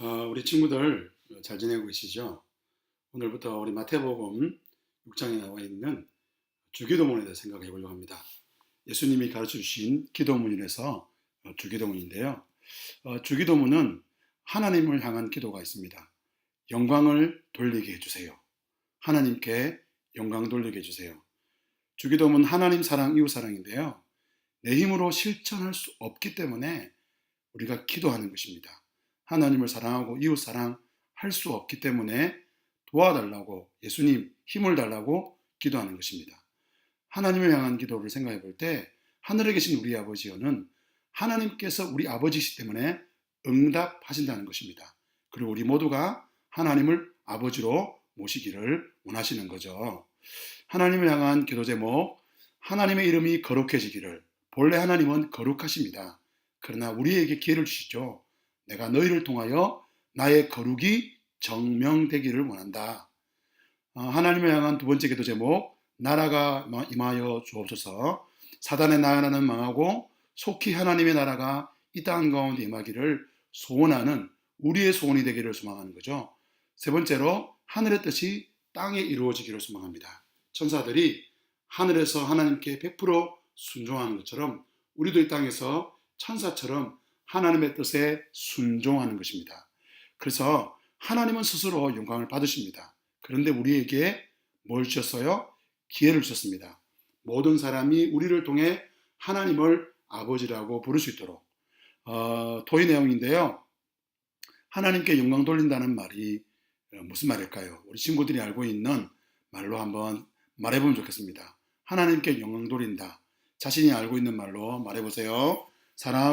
어, 우리 친구들 잘 지내고 계시죠? 오늘부터 우리 마태복음 6장에 나와 있는 주기도문에 대해 생각해 보려고 합니다. 예수님이 가르쳐 주신 기도문에서 어, 주기도문인데요. 어, 주기도문은 하나님을 향한 기도가 있습니다. 영광을 돌리게 해주세요. 하나님께 영광 돌리게 해주세요. 주기도문 하나님 사랑, 이웃 사랑인데요. 내 힘으로 실천할 수 없기 때문에 우리가 기도하는 것입니다. 하나님을 사랑하고 이웃 사랑할 수 없기 때문에 도와달라고 예수님 힘을 달라고 기도하는 것입니다. 하나님을 향한 기도를 생각해 볼 때 하늘에 계신 우리 아버지여는 하나님께서 우리 아버지시기 때문에 응답하신다는 것입니다. 그리고 우리 모두가 하나님을 아버지로 모시기를 원하시는 거죠. 하나님을 향한 기도 제목 하나님의 이름이 거룩해지기를 본래 하나님은 거룩하십니다. 그러나 우리에게 기회를 주시죠. 내가 너희를 통하여 나의 거룩이 정명되기를 원한다. 어, 하나님을 향한 두 번째 기도 제목 나라가 임하여 주옵소서 사단의 나라는 망하고 속히 하나님의 나라가 이 땅 가운데 임하기를 소원하는 우리의 소원이 되기를 소망하는 거죠. 세 번째로 하늘의 뜻이 땅에 이루어지기를 소망합니다. 천사들이 하늘에서 하나님께 100% 순종하는 것처럼 우리도 이 땅에서 천사처럼 하나님의 뜻에 순종하는 것입니다. 그래서 하나님은 스스로 영광을 받으십니다. 그런데 우리에게 뭘 주셨어요? 기회를 주셨습니다. 모든 사람이 우리를 통해 하나님을 아버지라고 부를 수 있도록 어, 토의 내용인데요. 하나님께 영광 돌린다는 말이 어, 무슨 말일까요? 우리 친구들이 알고 있는 말로 한번 말해보면 좋겠습니다. 하나님께 영광 돌린다. 자신이 알고 있는 말로 말해보세요. 사랑하고